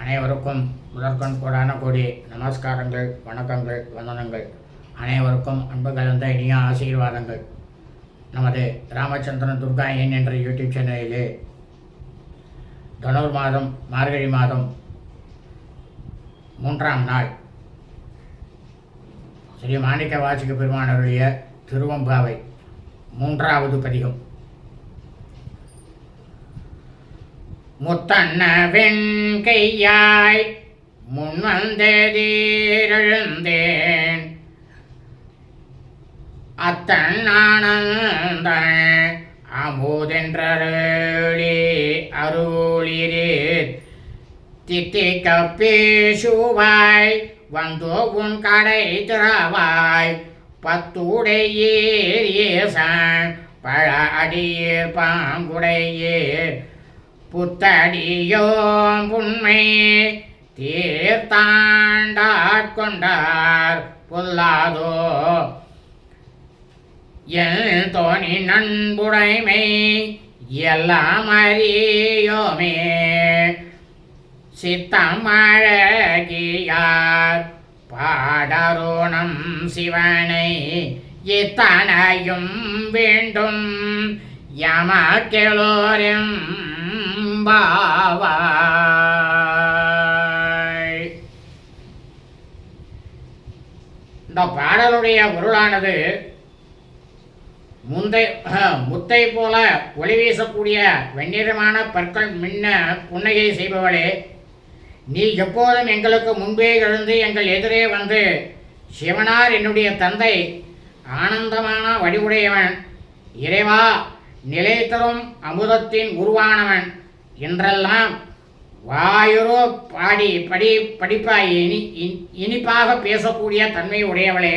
அனைவருக்கும் முதற்கண் கூடான கூடி நமஸ்காரங்கள் வணக்கங்கள் வந்தனங்கள். அனைவருக்கும் அன்பு கலந்த இனிய ஆசீர்வாதங்கள். நமது ராமச்சந்திரன் துர்காயன் என்ற யூடியூப் சேனலிலே தனுர் மாதம் மார்கழி மாதம் மூன்றாம் நாள். ஸ்ரீ மாணிக்க வாசிக பெருமானருடைய திருவம்பாவை மூன்றாவது பதிகம். முத்தன்ன வெண்கையாய் முன்வந்ததீரெழுந்தேன் அத்தன் ஆனந்த அமுதென்றருளி அருளிரே தித்திக்க பேசுவாய் வந்தோ உன் கடை திறவாய். பத்துடையேரியேசன் பழ அடியேர் பாங்குடையேர். புத்தடியோம் புண்மை தீர்த்தாண்டாட்கொண்டார் பொல்லாதோ. எல் தோணி நண்புடைமை எல்லாம் அறியோமே. சித்தம் அழகியார் பாடரோணம் சிவனை இத்தனையும் வேண்டும். யமக்கெளோரும் பாவாய் இந்த பாடலுடைய பொருளானது முந்தை முத்தை போல ஒளி வீசக்கூடிய வெண்ணிறமான பற்கள் மின்ன புன்னகை செய்பவளே நீ எப்போதும் எங்களுக்கு முன்பே எழுந்து எங்கள் எதிரே வந்து சிவனார் என்னுடைய தந்தை ஆனந்தமான வடிவுடையவன். இறைவா நிலைத்தரும் அமுதத்தின் உருவானவன். என்றெல்லாம் வாயுரோ பாடி படி படிப்பாய் இனி இனிப்பாக பேசக்கூடிய தன்மை உடையவளே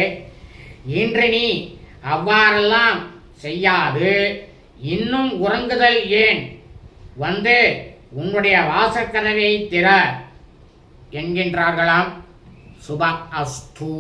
இன்று நீ அவ்வாறெல்லாம் செய்யாது. இன்னும் உறங்குதல் ஏன்? வந்து உன்னுடைய வாசக்கதவை திற என்கின்றார்களாம். சுப அஸ்து.